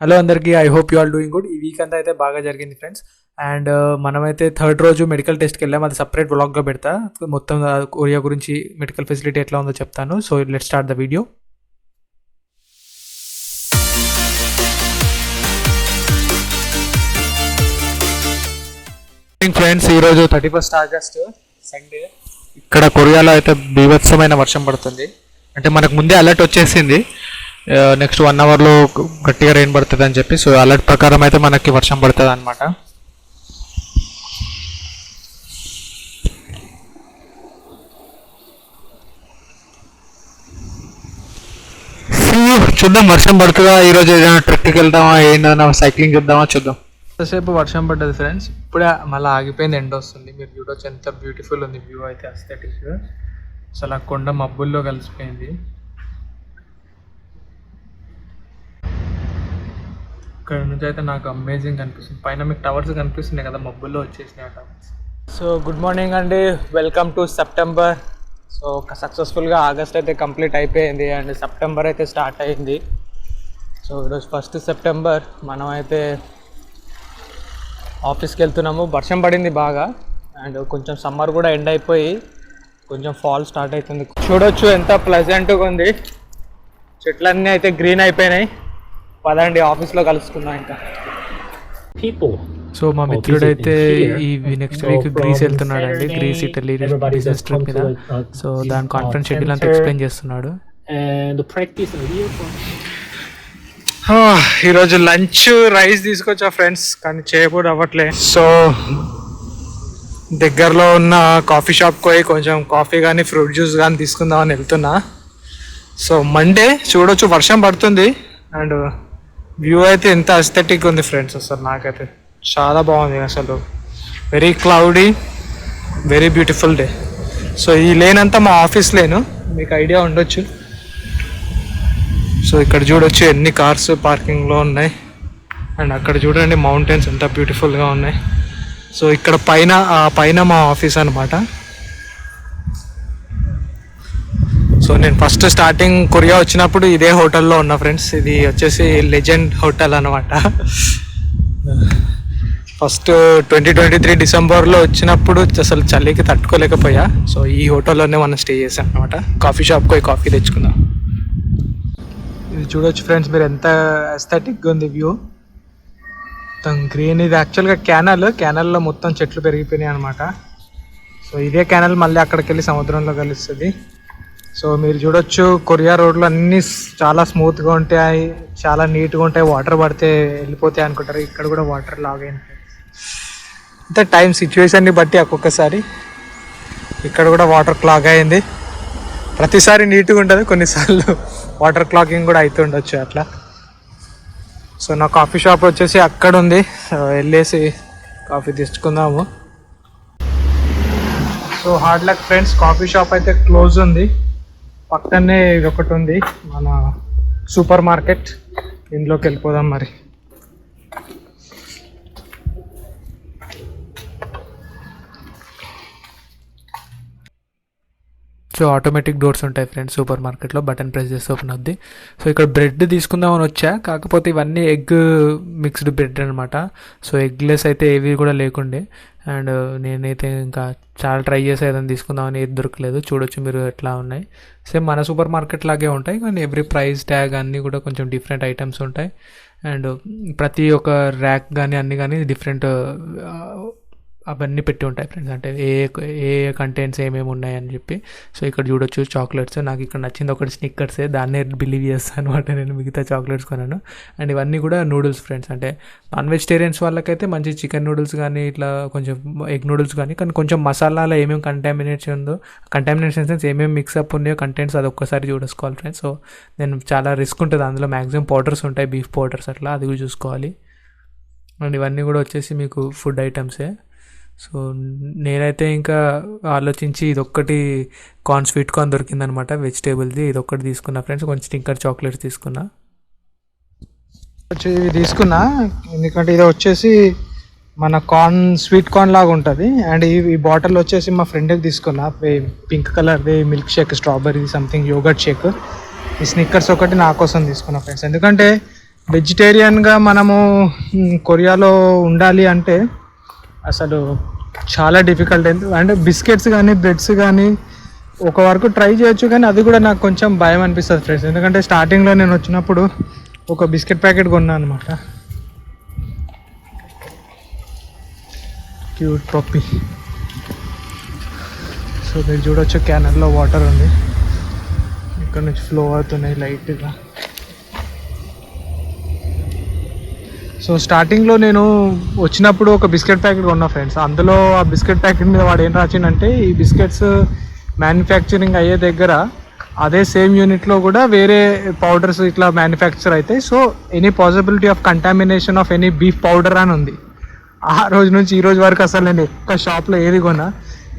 Hello అందరికీ I hope you all doing good ఈ week అంతా అయితే బాగా జరిగింది ఫ్రెండ్స్ అండ్ uh, మనమైతే థర్డ్ రోజు మెడికల్ టెస్ట్కి వెళ్ళాం. అది సపరేట్ బ్లాగ్గా పెడతా. మొత్తం uh, కొరియా గురించి మెడికల్ ఫెసిలిటీ ఎట్లా ఉందో చెప్తాను. So let start the video friends ఈరోజు థర్టీ ఫస్ట్ ఆగస్ట్ సండే ఇక్కడ కొరియాలో అయితే బీభత్సమైన వర్షం పడుతుంది. అంటే మనకు ముందే అలర్ట్ వచ్చేసింది. నెక్స్ట్ వన్ అవర్లో గట్టిగా రెయిన్ పడుతుంది అని చెప్పి సో అలర్ట్ ప్రకారం అయితే మనకి వర్షం పడుతుంది అనమాట చూద్దాం వర్షం పడుతుందా? ఈరోజు ఏదైనా ట్రిప్కి వెళ్దామా? ఏంటన్నా సైక్లింగ్ చూద్దామా చూద్దాం. ఎంతసేపు వర్షం పడ్డది ఫ్రెండ్స్ ఇప్పుడే మళ్ళీ ఆగిపోయింది ఎండ వస్తుంది. మీరు చూడొచ్చు ఎంత బ్యూటిఫుల్ ఉంది వ్యూ అయితే అస్థెటిక్ అసలు ఆ కొండ మబ్బుల్లో కలిసిపోయింది. ఇక్కడ నుంచి అయితే నాకు అమేజింగ్ కనిపిస్తుంది పైన మీకు టవర్స్ కనిపిస్తున్నాయి కదా మబ్బుల్లో వచ్చేసినాయి టవర్స్ సో గుడ్ మార్నింగ్ అండి. వెల్కమ్ టు సెప్టెంబర్ సో సక్సెస్ఫుల్గా ఆగస్ట్ అయితే కంప్లీట్ అయిపోయింది అండ్ సెప్టెంబర్ అయితే స్టార్ట్ అయింది. సో ఈరోజు ఫస్ట్ సెప్టెంబర్ మనం అయితే ఆఫీస్కి వెళ్తున్నాము. వర్షం పడింది బాగా అండ్ కొంచెం సమ్మర్ కూడా ఎండ్ అయిపోయి కొంచెం ఫాల్ స్టార్ట్ అవుతుంది. చూడొచ్చు ఎంత ప్లెజెంట్గా ఉంది. చెట్లన్నీ అయితే గ్రీన్ అయిపోయినాయి. పదండి ఆఫీస్లో కలుసుకుందాం ఇంకా. సో మా Oh, మిత్రుడు అయితే visiting ఈ. నెక్స్ట్ వీక్ గ్రీస్ వెళ్తున్నాడండి. Saturday, Greece Italy business trip మీద. సో this, దాని uh, కాన్ఫరెన్స్ షెడ్యూల్ అంతా ఎక్స్ప్లెయిన్ చేస్తున్నాడు. ఈరోజు లంచ్ రైస్ తీసుకొచ్చా ఫ్రెండ్స్? కానీ చేయకూడదు అవ్వట్లే. సో దగ్గరలో ఉన్న కాఫీ షాప్కి పోయి కొంచెం కాఫీ కానీ ఫ్రూట్ జ్యూస్ కానీ తీసుకుందామని వెళ్తున్నా. సో మండే చూడొచ్చు వర్షం పడుతుంది. అండ్ వ్యూ అయితే ఎంత అస్థెటిక్ ఉంది ఫ్రెండ్స్ అసలు నాకైతే చాలా బాగుంది అసలు. Very cloudy very beautiful day so ఈ లేన్ అంతా మా ఆఫీస్ లేను మీకు ఐడియా ఉండొచ్చు. సో ఇక్కడ చూడొచ్చు ఎన్ని కార్స్ పార్కింగ్లో ఉన్నాయి. అండ్ అక్కడ చూడండి మౌంటైన్స్ ఎంత బ్యూటిఫుల్గా ఉన్నాయి. సో ఇక్కడ పైన పైన మా ఆఫీస్ అనమాట సో నేను ఫస్ట్ స్టార్టింగ్ కొరియా వచ్చినప్పుడు ఇదే హోటల్లో ఉన్నా ఫ్రెండ్స్ ఇది వచ్చేసి లెజెండ్ హోటల్ అనమాట ఫస్ట్ ట్వంటీ ట్వంటీ త్రీ డిసెంబర్లో వచ్చినప్పుడు అసలు చలికి తట్టుకోలేకపోయా. సో ఈ హోటల్లోనే మనం స్టే చేసాం అనమాట కాఫీ షాప్కి పోయి కాఫీ తెచ్చుకుందాం. ఇది చూడొచ్చు ఫ్రెండ్స్ మీరు ఎంత అస్థెటిక్గా ఉంది వ్యూ మొత్తం గ్రీన్ ఇది యాక్చువల్గా క్యానల్ క్యానల్లో మొత్తం చెట్లు పెరిగిపోయినాయి అనమాట సో ఇదే క్యానల్ మళ్ళీ అక్కడికి వెళ్ళి సముద్రంలో కలుస్తుంది. సో మీరు చూడొచ్చు కొరియా రోడ్లు అన్నీ చాలా స్మూత్గా ఉంటాయి. చాలా నీట్గా ఉంటాయి. వాటర్ పడితే వెళ్ళిపోతాయి అనుకుంటారు. ఇక్కడ కూడా వాటర్ లాగైంది అంటే టైం సిచ్యువేషన్ని బట్టి ఒక్కొక్కసారి. ఇక్కడ కూడా వాటర్ క్లాగ్ అయింది. ప్రతిసారి నీట్గా ఉంటుంది. కొన్నిసార్లు వాటర్ క్లాకింగ్ కూడా అవుతుండొచ్చు అట్లా. సో నా కాఫీ షాప్ వచ్చేసి అక్కడ ఉంది. వెళ్ళేసి coffee తెచ్చుకుందాము. So hard luck friends coffee shop అయితే క్లోజ్ ఉంది. పక్కనే ఇది ఒకటి ఉంది మన సూపర్ మార్కెట్. ఇందులోకి వెళ్ళిపోదాం మరి. సో ఆటోమేటిక్ డోర్స్ ఉంటాయి ఫ్రెండ్స్ సూపర్ మార్కెట్లో బటన్ ప్రెస్ చేస్తే ఓపెన్ అవుద్ది. సో ఇక్కడ బ్రెడ్ తీసుకుందామని వచ్చా కాకపోతే ఇవన్నీ ఎగ్ మిక్స్డ్ బ్రెడ్ అనమాట సో ఎగ్లెస్ అయితే ఏవి కూడా లేకుండే. అండ్ నేనైతే ఇంకా చాలా ట్రై చేసి ఏదైనా తీసుకుందామని ఏది దొరకలేదు. చూడొచ్చు మీరు ఎట్లా ఉన్నాయి. సేమ్ మన సూపర్ మార్కెట్ లాగే ఉంటాయి కానీ ఎవ్రీ ప్రైస్ ట్యాగ్ అన్నీ కూడా కొంచెం డిఫరెంట్ ఐటమ్స్ ఉంటాయి. అండ్ ప్రతి ఒక్క ర్యాక్ కానీ అన్నీ కానీ డిఫరెంట్ అవన్నీ పెట్టి ఉంటాయి ఫ్రెండ్స్ అంటే ఏ ఏ కంటెంట్స్ ఏమేమి ఉన్నాయని చెప్పి. సో ఇక్కడ చూడొచ్చు చాక్లెట్స్ నాకు ఇక్కడ నచ్చింది ఒకటి స్నిక్కర్సే దాన్నే బిలీవ్ చేస్తాను అనమాట నేను. మిగతా చాక్లెట్స్ కొన్నాను. అండ్ ఇవన్నీ కూడా నూడిల్స్ ఫ్రెండ్స్ అంటే నాన్ వెజిటేరియన్స్ వాళ్ళకైతే మంచి చికెన్ నూడిల్స్ కానీ ఇట్లా కొంచెం ఎగ్ నూడిల్స్ కానీ కానీ కొంచెం మసాలాలో ఏమేమి కంటామినేషన్ ఉందో కంటామినేషన్ సెన్స్ ఏమేమి మిక్సప్ ఉన్నాయో కంటెంట్స్ అది ఒక్కసారి చూసుకోవాలి ఫ్రెండ్స్ సో నేను చాలా రిస్క్ ఉంటుంది అందులో. మ్యాక్సిమం పౌడర్స్ ఉంటాయి. బీఫ్ పౌడర్స్ అట్లా. అది కూడా చూసుకోవాలి. అండ్ ఇవన్నీ కూడా వచ్చేసి మీకు ఫుడ్ ఐటమ్సే సో నేనైతే ఇంకా ఆలోచించి ఇదొక్కటి కార్న్ స్వీట్ కార్న్ దొరికిందనమాట వెజిటేబుల్ది. ఇదొక్కటి తీసుకున్నా ఫ్రెండ్స్ కొంచెం టింకర్ చాక్లెట్స్ తీసుకున్నా. ఇవి తీసుకున్నా ఎందుకంటే ఇది వచ్చేసి మన కార్న్ స్వీట్ కార్న్ లాగా ఉంటుంది. అండ్ ఈ బాటిల్ వచ్చేసి మా ఫ్రెండ్కి తీసుకున్నా పింక్ కలర్ది milk shake strawberry something yogurt shake. ఈ స్నిక్కర్స్ ఒకటి నా కోసం తీసుకున్నా ఫ్రెండ్స్. ఎందుకంటే వెజిటేరియన్గా మనము కొరియాలో ఉండాలి అంటే అసలు చాలా డిఫికల్ట్ అంటే బిస్కెట్స్ కానీ బ్రెడ్స్ కానీ ఒక వరకు ట్రై చేయొచ్చు కానీ అది కూడా నాకు కొంచెం భయం అనిపిస్తుంది ఫ్రెండ్స్ ఎందుకంటే స్టార్టింగ్లో నేను వచ్చినప్పుడు ఒక బిస్కెట్ ప్యాకెట్ కొన్నాను అనమాట క్యూట్ పప్పి సో మీరు చూడొచ్చు క్యానర్లో వాటర్ ఉంది. ఇక్కడ నుంచి ఫ్లో అవుతున్నాయి లైట్గా సో స్టార్టింగ్లో నేను వచ్చినప్పుడు ఒక బిస్కెట్ ప్యాకెట్ కొన్నా ఫ్రెండ్స్. అందులో ఆ బిస్కెట్ ప్యాకెట్ మీద వాడు ఏం రాచిందంటే ఈ బిస్కెట్స్ మ్యానుఫ్యాక్చరింగ్ అయ్యే దగ్గర అదే సేమ్ యూనిట్లో కూడా వేరే పౌడర్స్ ఇట్లా మ్యానుఫ్యాక్చర్ అవుతాయి so any possibility of contamination of any beef powder అని ఉంది. ఆ రోజు నుంచి ఈ రోజు వరకు అసలు నేను ఒక్క షాప్లో ఏది కొన్నా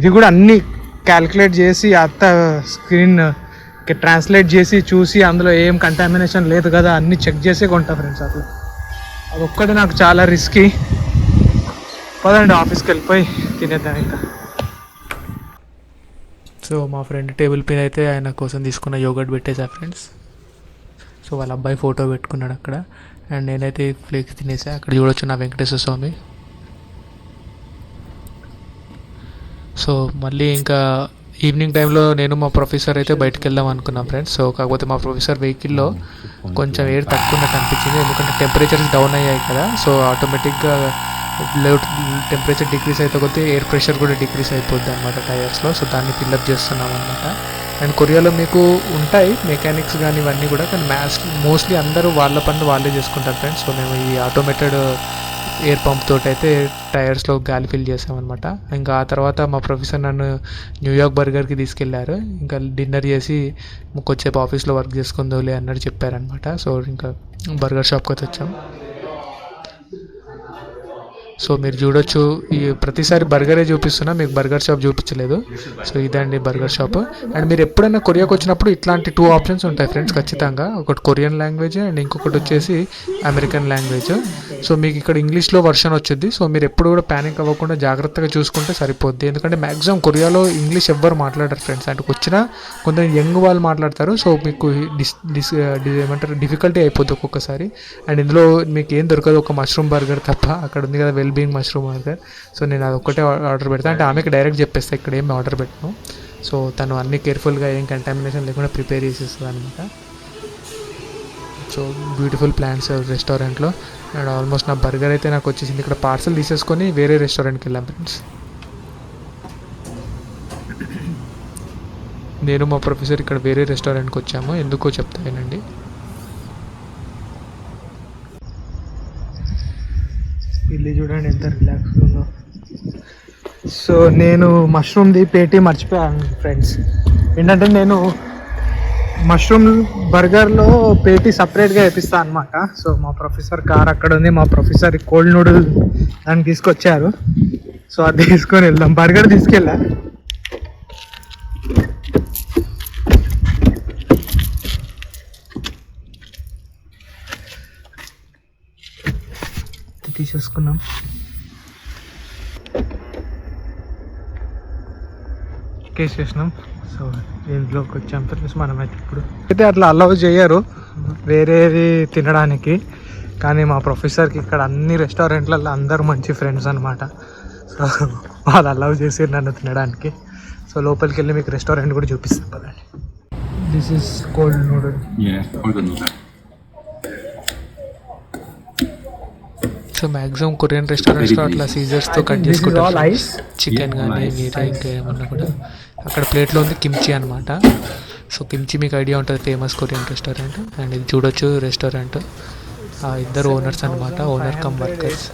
ఇది కూడా అన్ని క్యాల్కులేట్ చేసి అంత స్క్రీన్ ట్రాన్స్లేట్ చేసి చూసి అందులో ఏం కంటామినేషన్ లేదు కదా అన్ని చెక్ చేసి కొంటా ఫ్రెండ్స్ అట్లా. అదొక్కటి నాకు చాలా రిస్కీ పదండి ఆఫీస్కి వెళ్ళిపోయి తినేద్దాం ఇంకా. సో మా ఫ్రెండ్ టేబుల్ పైన అయితే ఆయన కోసం తీసుకున్న యోగట్ పెట్టేసా ఫ్రెండ్స్ సో వాళ్ళ అబ్బాయి ఫోటో పెట్టుకున్నాడు అక్కడ. అండ్ నేనైతే ఫ్లేక్స్ తినేసా. అక్కడ చూడొచ్చు నా వెంకటేశ్వర స్వామి. సో మళ్ళీ ఇంకా ఈవినింగ్ టైంలో నేను మా ప్రొఫెసర్ అయితే బయటకు వెళ్దాం అనుకున్నాం ఫ్రెండ్స్ సో కాకపోతే మా ప్రొఫెసర్ వెహికల్లో కొంచెం ఎయిర్ తక్కువ ఉన్నట్టు అనిపించింది ఎందుకంటే టెంపరేచర్స్ డౌన్ అయ్యాయి కదా. సో ఆటోమేటిక్గా టెంపరేచర్ డిక్రీస్ అయితే కొద్దీ ఎయిర్ ప్రెషర్ కూడా డిక్రీస్ అయిపోద్ది అనమాట టైర్స్లో సో దాన్ని ఫిల్అప్ చేస్తున్నాం అనమాట అండ్ కొరియాలో మీకు ఉంటాయి మెకానిక్స్ కానీ ఇవన్నీ కూడా. కానీ మ్యాథ్స్ మోస్ట్లీ అందరూ వాళ్ళ పనులు వాళ్ళే చేసుకుంటారు ఫ్రెండ్స్ సో మేము ఈ ఆటోమేటెడ్ ఎయిర్ పంప్ తోటి అయితే టైర్స్లో గాలి ఫిల్ చేసామన్నమాట. ఇంకా ఆ తర్వాత మా ప్రొఫెసర్ నన్ను న్యూయార్క్ బర్గర్కి తీసుకెళ్ళారు. ఇంకా డిన్నర్ చేసి కొద్దిసేపు ఆఫీస్లో వర్క్ చేసుకుందోలే అన్నట్టు చెప్పారనమాట సో ఇంకా బర్గర్ షాప్కి వచ్చి వచ్చాం సో మీరు చూడొచ్చు. ఈ ప్రతిసారి బర్గరే చూపిస్తున్నా మీకు బర్గర్ షాప్ చూపించలేదు. సో ఇదండి బర్గర్ షాప్. అండ్ మీరు ఎప్పుడైనా కొరియాకి వచ్చినప్పుడు ఇట్లాంటి టూ ఆప్షన్స్ ఉంటాయి ఫ్రెండ్స్ ఖచ్చితంగా. ఒకటి కొరియన్ లాంగ్వేజ్ అండ్ ఇంకొకటి వచ్చేసి అమెరికన్ లాంగ్వేజ్. సో మీకు ఇక్కడ ఇంగ్లీష్లో వర్షన్ వచ్చింది సో మీరు ఎప్పుడు కూడా ప్యానిక్ అవ్వకుండా జాగ్రత్తగా చూసుకుంటే సరిపోద్ది. ఎందుకంటే మ్యాక్సిమం కొరియాలో ఇంగ్లీష్ ఎవ్వరు మాట్లాడరు ఫ్రెండ్స్. అంటే వచ్చినా కొంచెం యంగ్ వాళ్ళు మాట్లాడతారు. సో మీకు డిస్ డిస్ ఏమంటారు? డిఫికల్టీ అయిపోద్ది ఒక్కొక్కసారి. అండ్ ఇందులో మీకు ఏం దొరకదు. ఒక మష్రూమ్ బర్గర్ తప్ప. అక్కడ ఉంది కదా well being mushroom burger so నేను అది ఒక్కటే ఆర్డర్ పెడతా. అంటే ఆమెకి డైరెక్ట్ చెప్పేస్తా ఇక్కడ ఏం ఆర్డర్ పెట్టను. సో తను అన్ని కేర్ఫుల్గా ఏం కంటామినేషన్ లేకుండా ప్రిపేర్ చేసేస్తుంది అనమాట సో బ్యూటిఫుల్ ప్లాన్స్ రెస్టారెంట్లో అండ్ ఆల్మోస్ట్ నా బర్గర్ అయితే నాకు వచ్చేసింది. ఇక్కడ పార్సల్ తీసేసుకొని వేరే రెస్టారెంట్కి వెళ్ళాం ఫ్రెండ్స్ నేను మా ప్రొఫెసర్ ఇక్కడ వేరే రెస్టారెంట్కి వచ్చాము. ఎందుకో చెప్తానండి చూడండి ఎంత రిలాక్స్ ఉందో. సో నేను మష్రూమ్ది పేటీ మర్చిపోయాను ఫ్రెండ్స్ ఏంటంటే నేను మష్రూమ్ బర్గర్లో పేటీ సపరేట్గా వేపిస్తాను అనమాట సో మా ప్రొఫెసర్ కార్ అక్కడ ఉంది. మా ప్రొఫెసర్ కోల్డ్ నూడిల్ దాన్ని తీసుకొచ్చారు. సో అది తీసుకొని వెళ్దాం. బర్గర్ తీసుకెళ్ళా. తీసేసుకున్నాం కేసు చేసినాం. సో ఇంట్లోకి వచ్చాం. ఫ్రెండ్స్ మనమైతే ఇప్పుడు అయితే అట్లా అలౌ చేయరు. వేరేది తినడానికి. కానీ మా ప్రొఫెసర్కి ఇక్కడ అన్ని రెస్టారెంట్లలో అందరూ మంచి ఫ్రెండ్స్ అనమాట సో వాళ్ళు అలౌ చేసి నన్ను తినడానికి. సో లోపలికి వెళ్ళి మీకు రెస్టారెంట్ కూడా చూపిస్తాను పదండి. This is cold noodle so maximum Korean రెస్టారెంట్స్లో అట్లా సీజర్స్తో కట్ చేసుకుంటారు. చికెన్ కానీ. మీరా ఇంకా ఏమన్నా కూడా. అక్కడ ప్లేట్లో ఉంది కిమ్చి అనమాట సో కిమ్చి మీకు ఐడియా ఉంటుంది ఫేమస్ కొరియన్ రెస్టారెంట్. అండ్ ఇది చూడొచ్చు రెస్టారెంట్. ఆ ఇద్దరు ఓనర్స్ అనమాట ఓనర్ కమ్ వర్కర్స్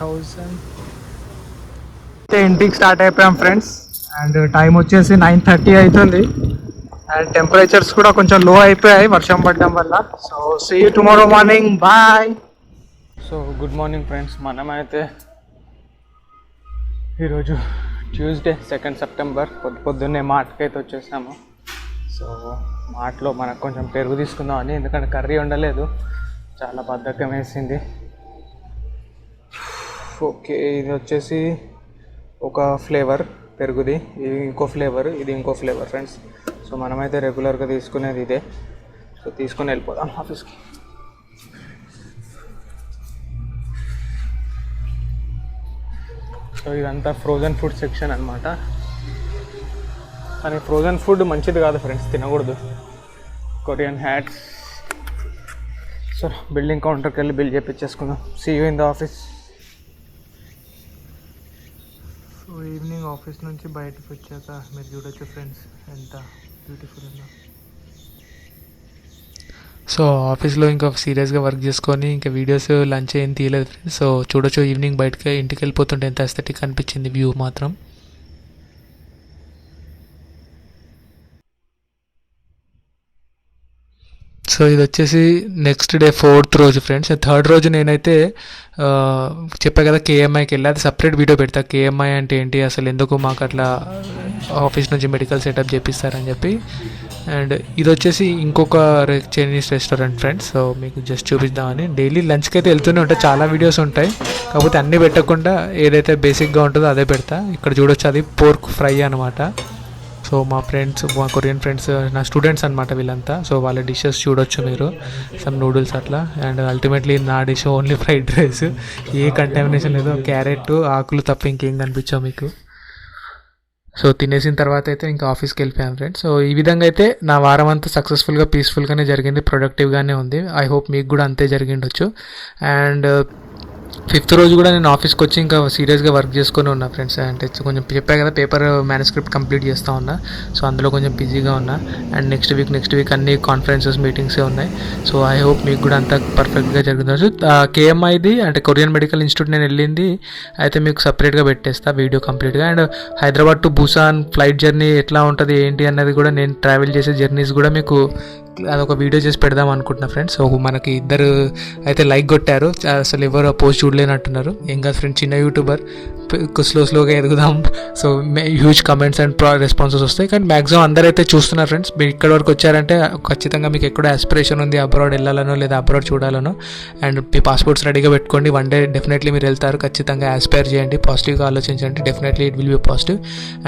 అయితే ఇంటికి స్టార్ట్ అయిపోయాం ఫ్రెండ్స్ అండ్ టైం వచ్చేసి నైన్ థర్టీ అవుతుంది అండ్ టెంపరేచర్స్ కూడా కొంచెం లో అయిపోయాయి వర్షం పడడం వల్ల. So see tomorrow morning bye so good morning friends మనమైతే ఈరోజు ట్యూస్డే సెకండ్ సెప్టెంబర్ పొద్దు పొద్దున్నే మార్ట్కైతే అయితే వచ్చేసాము సో మార్ట్లో మనకు కొంచెం పెరుగు తీసుకుందామని ఎందుకంటే కర్రీ ఉండలేదు చాలా బద్ధకం వేసింది. ఓకే ఇది వచ్చేసి ఒక ఫ్లేవర్ పెరుగుది. ఇది ఇంకో ఫ్లేవర్ ఇది ఇంకో ఫ్లేవర్ ఫ్రెండ్స్ సో మనమైతే రెగ్యులర్గా తీసుకునేది ఇదే. సో తీసుకొని వెళ్ళిపోదాం ఆఫీస్కి. సో ఇదంతా ఫ్రోజన్ ఫుడ్ సెక్షన్ అనమాట కానీ ఫ్రోజన్ ఫుడ్ మంచిది కాదు ఫ్రెండ్స్ తినకూడదు. కొరియన్ హ్యాట్స్ సో బిల్డింగ్ కౌంటర్కి వెళ్ళి bill చేపించేసుకుందాం see you in the office so evening office నుంచి బయటకు వచ్చాక మీరు చూడొచ్చు ఫ్రెండ్స్ ఎంత బ్యూటిఫుల్ ఉందో. సో ఆఫీస్లో ఇంకా సీరియస్గా వర్క్ చేసుకొని ఇంకా వీడియోస్ లంచ్ ఏం తీయలేదు ఫ్రెండ్స్ సో చూడొచ్చు ఈవినింగ్ బయటకి ఇంటికి వెళ్ళిపోతుంటే ఎంత అస్థెటిక్ అనిపించింది వ్యూ మాత్రం. సో ఇది వచ్చేసి నెక్స్ట్ డే ఫోర్త్ రోజు ఫ్రెండ్స్ థర్డ్ రోజు నేనైతే చెప్పా కదా కేఎంఐకి వెళ్ళి అది సపరేట్ వీడియో పెడతా. కేఎంఐ అంటే ఏంటి అసలు ఎందుకు మాకు అట్లా ఆఫీస్ నుంచి మెడికల్ సెటప్ చేపిస్తారని చెప్పి. అండ్ ఇది వచ్చేసి ఇంకొక రె- చైనీస్ రెస్టారెంట్ ఫ్రెండ్స్. సో మీకు జస్ట్ చూపిద్దామని. డైలీ లంచ్కి అయితే వెళ్తూనే ఉంటాయి చాలా వీడియోస్ ఉంటాయి. కాకపోతే అన్నీ పెట్టకుండా ఏదైతే బేసిక్గా ఉంటుందో అదే పెడతా. ఇక్కడ చూడొచ్చు అది పోర్క్ ఫ్రై అనమాట సో మా ఫ్రెండ్స్ మా కొరియన్ ఫ్రెండ్స్ నా స్టూడెంట్స్ అనమాట వీళ్ళంతా. సో వాళ్ళ డిషెస్ చూడొచ్చు మీరు. సమ్ నూడిల్స్ అట్లా. అండ్ అల్టిమేట్లీ నా డిష్ ఓన్లీ ఫ్రైడ్ రైస్. ఏ కంటామినేషన్ లేదు క్యారెట్ ఆకులు తప్ప ఇంకేం కనిపించావు మీకు. సో తినేసిన తర్వాత అయితే ఇంకా ఆఫీస్కి వెళ్ళిపోయాను ఫ్రెండ్స్ సో ఈ విధంగా అయితే నా వారం అంతా సక్సెస్ఫుల్గా పీస్ఫుల్గానే జరిగింది ప్రొడక్టివ్గానే ఉంది. ఐ హోప్ మీకు కూడా అంతే జరిగిండొచ్చు అండ్ ఫిఫ్త్ రోజు కూడా నేను ఆఫీస్కి వచ్చి ఇంకా సీరియస్గా వర్క్ చేసుకొని ఉన్నా ఫ్రెండ్స్. అంటే కొంచెం చెప్పా కదా పేపర్ మ్యానుస్క్రిప్ట్ కంప్లీట్ చేస్తూ ఉన్నా. సో అందులో కొంచెం బిజీగా ఉన్నా. And next week next week అన్ని కాన్ఫరెన్సెస్ మీటింగ్సే ఉన్నాయి. సో ఐ హోప్ మీకు కూడా అంతా పర్ఫెక్ట్గా జరుగుతుంది కేఎంఐది అంటే కొరియన్ మెడికల్ ఇన్స్టిట్యూట్ నేను వెళ్ళింది. అయితే మీకు సపరేట్గా పెట్టేస్తా వీడియో కంప్లీట్గా. And Hyderabad to Busan flight journey ఎట్లా ఉంటుంది ఏంటి అన్నది కూడా నేను ట్రావెల్ చేసే జర్నీస్ కూడా మీకు అదొక వీడియో చేసి పెడదాం అనుకుంటున్నా ఫ్రెండ్స్ సో మనకి ఇద్దరు అయితే లైక్ కొట్టారు. అసలు ఎవరు పోస్ట్ చూడలేనట్టున్నారు. ఏం కాదు ఫ్రెండ్స్ చిన్న యూట్యూబర్ స్లో స్లోగా ఎదుగుదాం. So huge comments and responses వస్తాయి. కానీ మ్యాక్సిమం అందరైతే చూస్తున్నారు ఫ్రెండ్స్ మీరు ఇక్కడ వరకు వచ్చారంటే ఖచ్చితంగా మీకు ఎక్కడో ఆస్పిరేషన్ ఉంది అబ్రాడ్ వెళ్ళాలనో లేదా అబ్రాడ్ చూడాలనో. అండ్ మీ పాస్పోర్ట్స్ రెడీగా పెట్టుకోండి. వన్ డే డెఫినెట్లీ మీరు వెళ్తారు. ఖచ్చితంగా ఆస్పైర్ చేయండి. పాజిటివ్గా ఆలోచించండి. Definitely it will be positive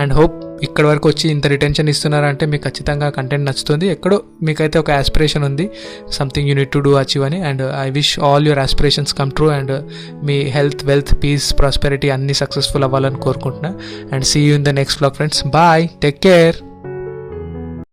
and hope ఇక్కడ వరకు వచ్చి ఇంత రిటెన్షన్ ఇస్తున్నారంటే మీకు ఖచ్చితంగా కంటెంట్ నచ్చుతుంది. ఎక్కడో మీకైతే ఒక ఆస్పిరేషన్ ఉంది. Something unit to do achieve అని. And I wish all your aspirations come true and me health wealth peace prosperity అన్నీ సక్సెస్ఫుల్ అవ్వాలని కోరుకుంటున్నా. And see you in the next blog friends bye take care